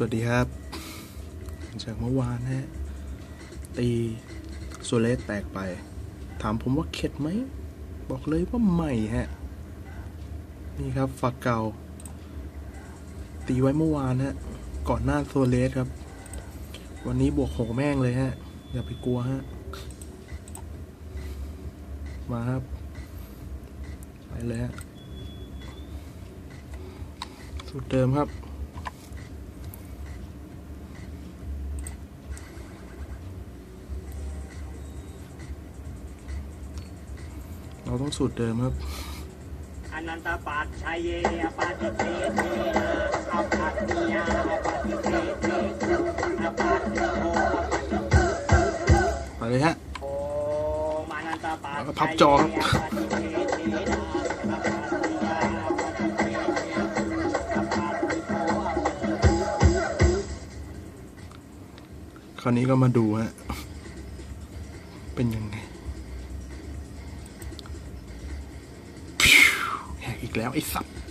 สวัสดีครับ จากเมื่อวานฮะ ตีโซเลสแตกไป ถามผมว่าเข็ดไหม บอกเลยว่าไม่ฮะ นี่ครับฝักเก่า ตีไว้เมื่อวานฮะ ก่อนหน้าโซเลสครับ วันนี้บวกโหแม่งเลยฮะ อย่าไปกลัวฮะ มาครับ ไปเลยฮะสูตรเดิมครับ เราต้องสูตรเดิมครับอนันตปัจชัยเยปาติเตเตนะอัปปัตติยาอัปาติเตเตอัปปัตติโไปเลยฮะโอมานันตปัจแล้วก็พับจอครับคราวนี้ก็มาดูฮะ เป็นยังไง พิว